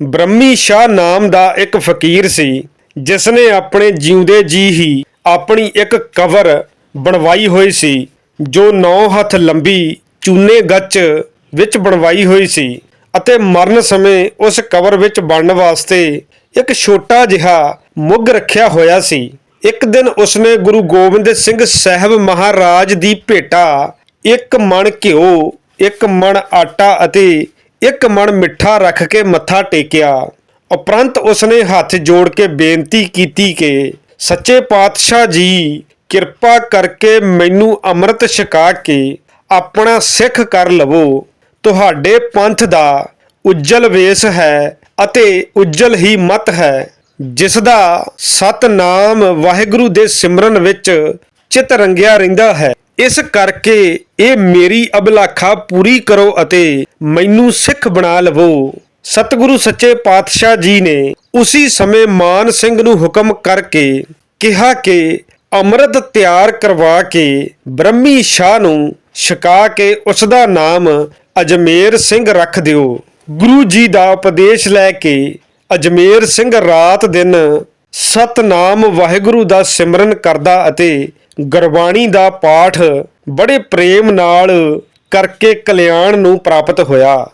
ਬ੍ਰਹਮੀ ਸ਼ਾਹ ਨਾਮ ਦਾ ਇੱਕ ਫਕੀਰ ਸੀ ਜਿਸ ਨੇ ਆਪਣੇ ਜਿਉਂਦੇ ਜੀ ਹੀ ਆਪਣੀ ਇੱਕ ਕਬਰ ਬਣਵਾਈ ਹੋਈ ਸੀ, ਜੋ 9 ਹੱਥ ਲੰਬੀ ਚੂਨੇ ਗੱਚ ਵਿੱਚ ਬਣਵਾਈ ਹੋਈ ਸੀ ਅਤੇ ਮਰਨ ਸਮੇਂ ਉਸ ਕਬਰ ਵਿੱਚ ਬਣਨ ਵਾਸਤੇ ਇੱਕ ਛੋਟਾ ਜਿਹਾ ਮੁੱਗ ਰੱਖਿਆ ਹੋਇਆ ਸੀ। ਇੱਕ ਦਿਨ ਉਸਨੇ ਗੁਰੂ ਗੋਬਿੰਦ ਸਿੰਘ ਸਾਹਿਬ ਮਹਾਰਾਜ ਦੀ ਭੇਟਾ, ਇੱਕ ਮਣ ਘਿਓ, ਇੱਕ ਮਣ ਆਟਾ ਅਤੇ ਇੱਕ ਮਣ ਮਿੱਠਾ ਰੱਖ ਕੇ ਮੱਥਾ ਟੇਕਿਆ। ਉਪਰੰਤ ਉਸਨੇ ਹੱਥ ਜੋੜ ਕੇ ਬੇਨਤੀ ਕੀਤੀ ਕਿ, ਸੱਚੇ ਪਾਤਸ਼ਾਹ ਜੀ, ਕਿਰਪਾ ਕਰਕੇ ਮੈਨੂੰ ਅੰਮ੍ਰਿਤ ਛਕਾ ਕੇ ਆਪਣਾ ਸਿੱਖ ਕਰ ਲਵੋ। ਤੁਹਾਡੇ ਪੰਥ ਦਾ ਉੱਜਲ ਵੇਸ ਹੈ ਅਤੇ ਉੱਜਲ ਹੀ ਮਤ ਹੈ, ਜਿਸ ਦਾ ਸਤਨਾਮ ਵਾਹਿਗੁਰੂ ਦੇ ਸਿਮਰਨ ਵਿੱਚ ਚਿਤ ਰੰਗਿਆ ਰਹਿੰਦਾ ਹੈ। ਇਸ ਕਰਕੇ ਇਹ ਮੇਰੀ ਅਭਲਾਖਾ ਪੂਰੀ ਕਰੋ ਅਤੇ ਮੈਨੂੰ ਸਿੱਖ ਬਣਾ ਲਵੋ। ਸਤਿਗੁਰੂ ਸੱਚੇ ਪਾਤਸ਼ਾਹ ਜੀ ਨੇ ਉਸੇ ਸਮੇਂ ਮਾਨ ਸਿੰਘ ਨੂੰ ਹੁਕਮ ਕਰਕੇ ਕਿਹਾ ਕਿ ਅੰਮ੍ਰਿਤ ਤਿਆਰ ਕਰਵਾ ਕੇ ਬ੍ਰਹਮੀ ਸ਼ਾਹ ਨੂੰ ਛਕਾ ਕੇ ਉਸ ਦਾ ਨਾਮ ਅਜਮੇਰ ਸਿੰਘ ਰੱਖ ਦਿਓ। ਗੁਰੂ ਜੀ ਦਾ ਉਪਦੇਸ਼ ਲੈ ਕੇ ਅਜਮੇਰ ਸਿੰਘ ਰਾਤ ਦਿਨ ਸਤਨਾਮ ਵਾਹਿਗੁਰੂ ਦਾ ਸਿਮਰਨ ਕਰਦਾ ਅਤੇ ਗੁਰਬਾਣੀ ਦਾ ਪਾਠ ਬੜੇ ਪ੍ਰੇਮ ਨਾਲ ਕਰਕੇ ਕਲਿਆਣ ਨੂੰ ਪ੍ਰਾਪਤ ਹੋਇਆ।